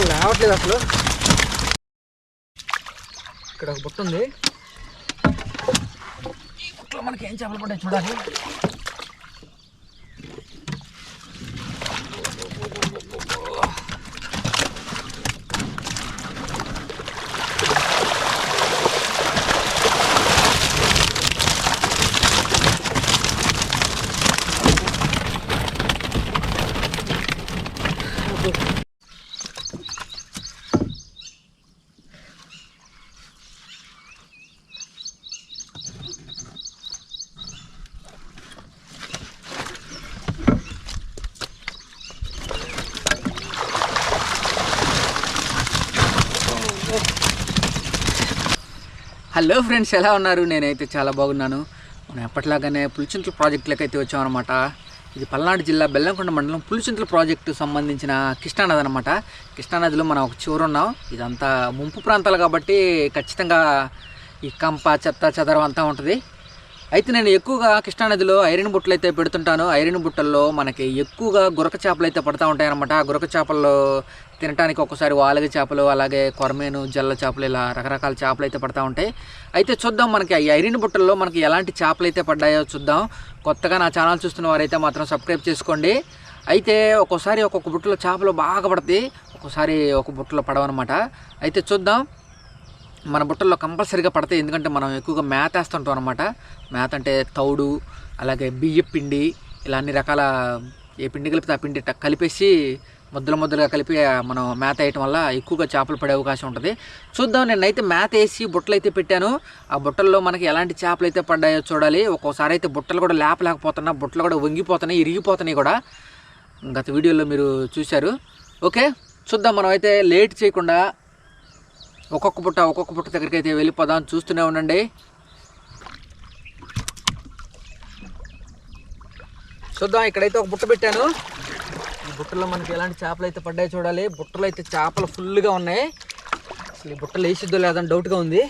అసలు రావట్లేదు అసలు. ఇక్కడ ఒక బుట్ట ఉంది. ఈ బుట్టలో మనకి ఏం చేపలు పడ్డాయి చూడాలి. హలో ఫ్రెండ్స్ ఎలా ఉన్నారు? నేనైతే చాలా బాగున్నాను. మనం ఎప్పటిలాగానే పులిచింతల ప్రాజెక్టులకు అయితే వచ్చామన్నమాట. ఇది పల్నాడు జిల్లా బెల్లంకొండ మండలం పులిచింతల ప్రాజెక్టు సంబంధించిన కృష్ణానది అనమాట కృష్ణానదిలో మనం ఒక చివరు ఉన్నాం. ఇదంతా ముంపు ప్రాంతాలు కాబట్టి ఖచ్చితంగా ఈ కంప చెత్త చెదరం అంతా ఉంటుంది. అయితే నేను ఎక్కువగా కృష్ణానదిలో ఐరన్ బుట్టలు అయితే పెడుతుంటాను. ఐరన్ బుట్టల్లో మనకి ఎక్కువగా గురక చేపలు అయితే పడుతూ ఉంటాయి అనమాట గురక చేపల్లో తినడానికి ఒక్కోసారి వాలగ చేపలు అలాగే కొరమేను జల్ల చేపలు ఇలా రకరకాల చేపలు అయితే పడతా ఉంటాయి. అయితే చూద్దాం మనకి ఈ ఐరన్ బుట్టల్లో మనకి ఎలాంటి చేపలు అయితే పడ్డాయో చూద్దాం. కొత్తగా నా ఛానల్ చూస్తున్న వారైతే మాత్రం సబ్స్క్రైబ్ చేసుకోండి. అయితే ఒక్కోసారి ఒక్కొక్క బుట్టలో చేపలు బాగా పడతాయి. ఒక్కోసారి ఒక బుట్టలో పడవన్నమాట అయితే చూద్దాం. మన బుట్టల్లో కంపల్సరీగా పడతాయి. ఎందుకంటే మనం ఎక్కువగా మేత వేస్తుంటాం అనమాట మేత అంటే తౌడు అలాగే బియ్య పిండి ఇలా అన్ని రకాల ఏ పిండి కలిపితే ఆ పిండి కలిపేసి ముద్దలు ముద్దలుగా కలిపి మనం మేత వేయటం వల్ల ఎక్కువగా చేపలు పడే అవకాశం ఉంటుంది. చూద్దాం నేనైతే మేత వేసి బుట్టలు అయితే పెట్టాను. ఆ బుట్టల్లో మనకి ఎలాంటి చేపలు అయితే పడ్డాయో చూడాలి. ఒక్కోసారి అయితే బుట్టలు కూడా లేపలేకపోతున్నా బుట్టలు కూడా వంగిపోతున్నాయి ఇరిగిపోతున్నాయి కూడా. గత వీడియోలో మీరు చూశారు. ఓకే చూద్దాం మనం అయితే లేట్ చేయకుండా ఒక్కొక్క బుట్ట ఒక్కొక్క బుట్ట దగ్గరికి అయితే వెళ్ళిపోదాం. చూస్తూనే ఉండండి. చూద్దాం ఇక్కడైతే ఒక బుట్ట పెట్టాను. బుట్టలో మనకి ఎలాంటి చేపలు అయితే పడ్డాయి చూడాలి. బుట్టలు అయితే చేపలు ఫుల్గా ఉన్నాయి. అసలు ఈ బుట్టలు వేసిద్దో లేదని డౌట్గా ఉంది.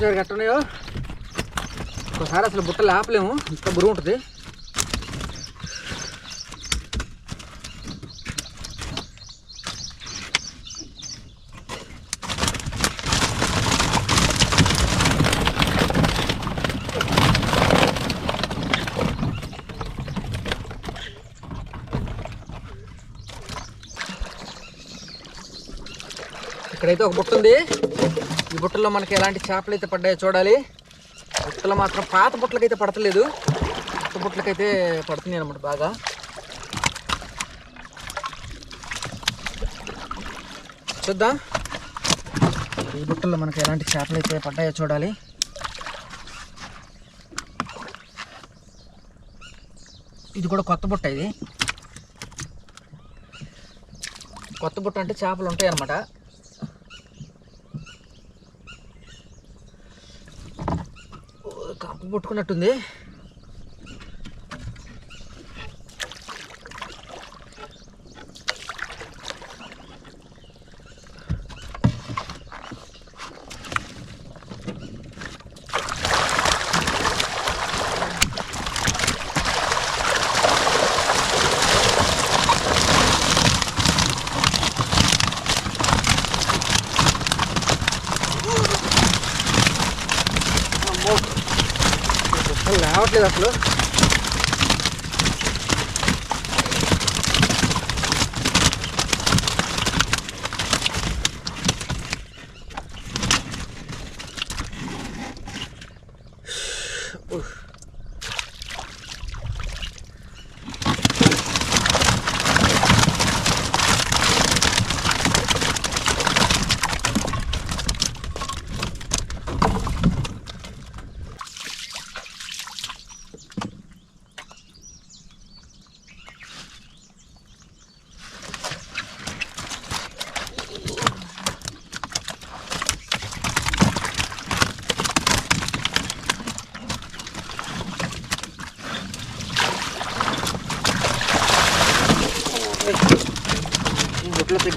చూసారు ఎట్టున్నాయో ఒకసారి అసలు బుట్టలు ఆపలేము. ఇంత బరువు ఉంటుంది. ఇక్కడైతే ఒక బుట్ట ఉంది. ఈ బుట్టలో మనకి ఎలాంటి చేపలు అయితే పడ్డాయో చూడాలి. బుట్టలు మాత్రం పాత బుట్టలకైతే పడతలేదు. కొత్త బుట్టలకైతే పడుతున్నాయి అనమాట బాగా. చూద్దాం. ఈ బుట్టల్లో మనకి ఎలాంటి చేపలు అయితే పడ్డాయో చూడాలి. ఇది కూడా కొత్త బుట్ట ఇది. కొత్త బుట్ట అంటే చేపలు ఉంటాయి అన్నమాట పుట్టుకున్నట్టుంది అసలు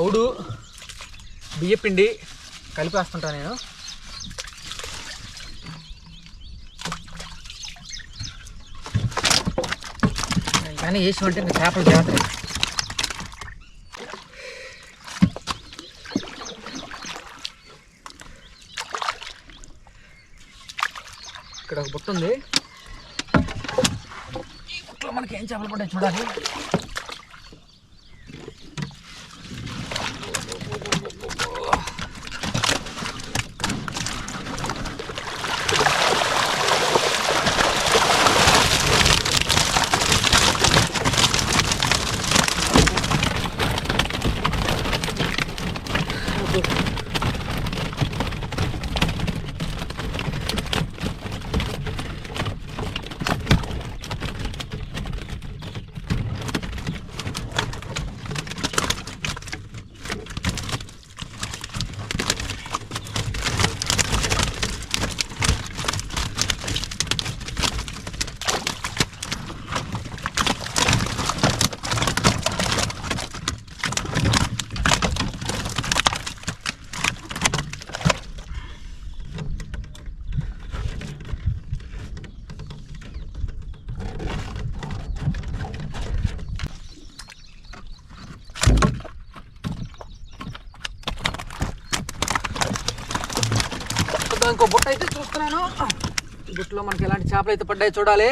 తౌడు బియ్యపిండి వేస్తుంటాను నేను. కానీ వేసి ఉంటే ఇంకా చేపలు జాగ్రత్త ఇక్కడ ఒక బుట్ట ఉంది. ఈ బుట్టలో మనకి ఏం చేపలు పడ్డాయి చూడాలి. ఇంకో బుట్ట అయితే చూస్తున్నాను. బుట్టలో మనకి ఎలాంటి చేపలు అయితే పడ్డాయి చూడాలి.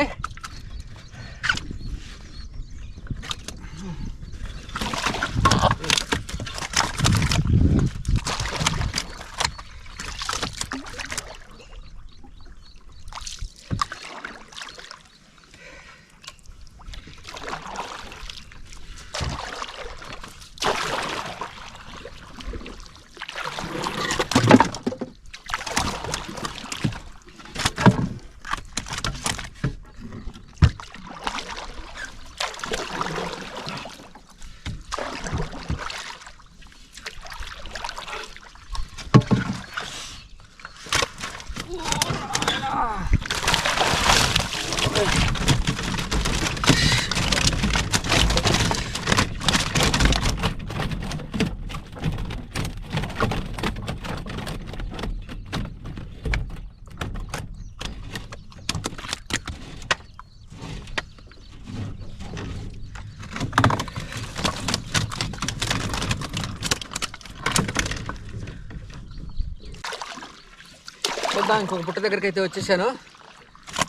చూద్దాం ఇంకొక బుట్ట దగ్గరికి అయితే వచ్చేసాను.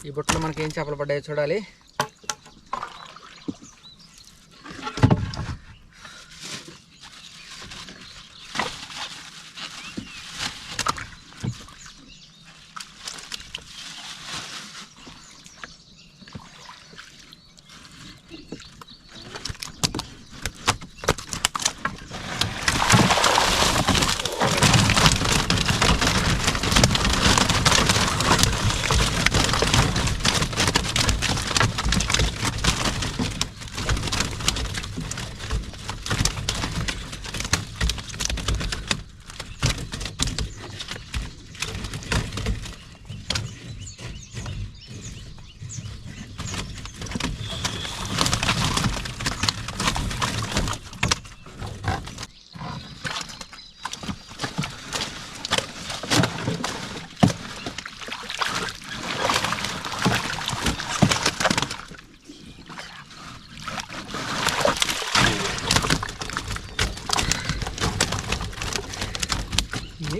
ఈ బుట్టలో మనకి ఏం చేపలు పడ్డాయో చూడాలి.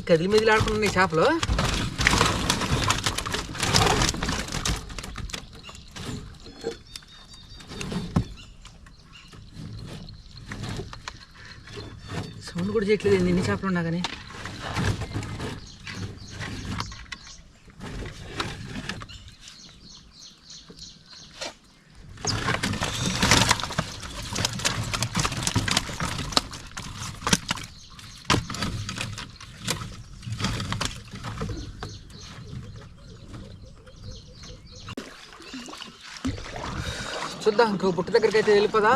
కదిలి మెదిలి ఆడుకుంటున్నాయి చేపలు. సౌండ్ కూడా చేయట్లేదు. ఎన్ని చేపలు ఉన్నా కానీ. చూద్దాం ఇంకో బుట్ట దగ్గరికి అయితే వెళ్ళిపోదా?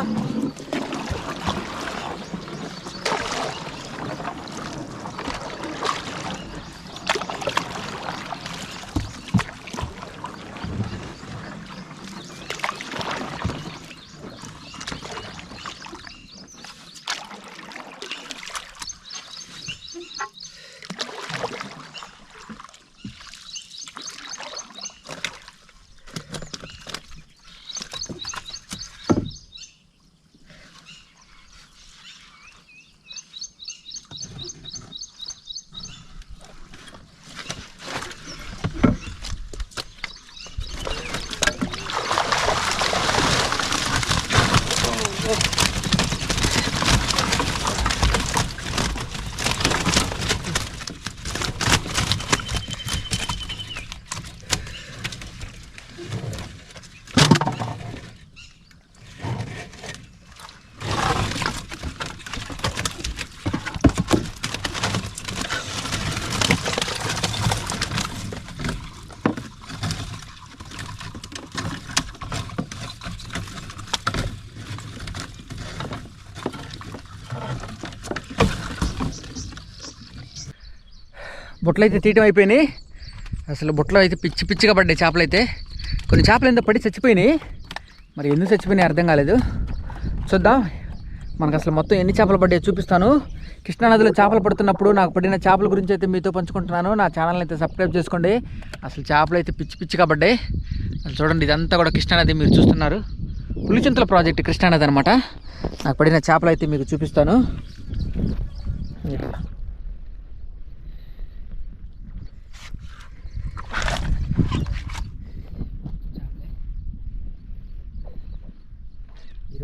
బుట్టలు అయితే తీయటం అయిపోయినాయి. అసలు బుట్టలు అయితే పిచ్చి పిచ్చిగా పడ్డాయి చేపలు అయితే కొన్ని చేపలు ఎంత పడి చచ్చిపోయినాయి. మరి ఎందుకు చచ్చిపోయినాయి అర్థం కాలేదు. చూద్దాం. మనకు అసలు మొత్తం ఎన్ని చేపలు పడ్డాయో చూపిస్తాను. కృష్ణానదిలో చేపలు పడుతున్నప్పుడు నాకు పడిన చేపల గురించి అయితే మీతో పంచుకుంటున్నాను. నా ఛానల్ని అయితే సబ్స్క్రైబ్ చేసుకోండి. అసలు చేపలు అయితే పిచ్చి పిచ్చిగా పడ్డాయి. అసలు చూడండి ఇదంతా కూడా కృష్ణానది మీరు చూస్తున్నారు. పులిచింతల ప్రాజెక్ట్ కృష్ణానది అనమాట నాకు పడిన చేపలు అయితే మీకు చూపిస్తాను.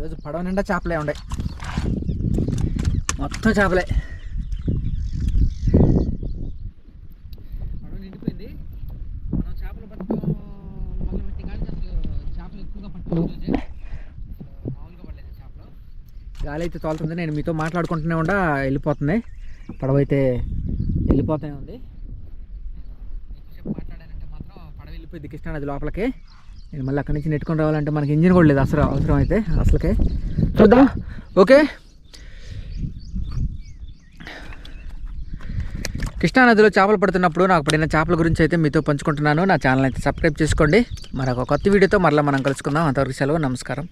ఈరోజు పడవ నిండా చేపలే ఉండే. మొత్తం చేపలే. పడవ నిండిపోయింది. మనం చేపలు పట్టడం మొదలు పెట్టి కానీ అసలు చేపలు ఎక్కువగా పట్టుకోలేదు మామూలుగా పడలేదు చేపలు. గాలి అయితే తోలుతుంది. నేను మీతో మాట్లాడుకుంటూనే ఉండా వెళ్ళిపోతుంది. పడవ అయితే వెళ్ళిపోతూనే ఉంది. మాట్లాడానంటే మాత్రం పడవ వెళ్ళిపోయింది. కృష్ణానది లోపలికి. నేను మళ్ళీ అక్కడి నుంచి నెట్టుకొని రావాలంటే మనకి ఇంజిన్ కూడా లేదు అసలు అవసరం అయితే అసలుకే. చూద్దాం. ఓకే. కృష్ణానదిలో చేపలు పడుతున్నప్పుడు నాకు పడిన చేపల గురించి అయితే మీతో పంచుకుంటున్నాను. నా ఛానల్ అయితే సబ్స్క్రైబ్ చేసుకోండి. మరొక కొత్త వీడియోతో మరలా మనం కలుసుకుందాం. అంతవరకు సెలవు నమస్కారం.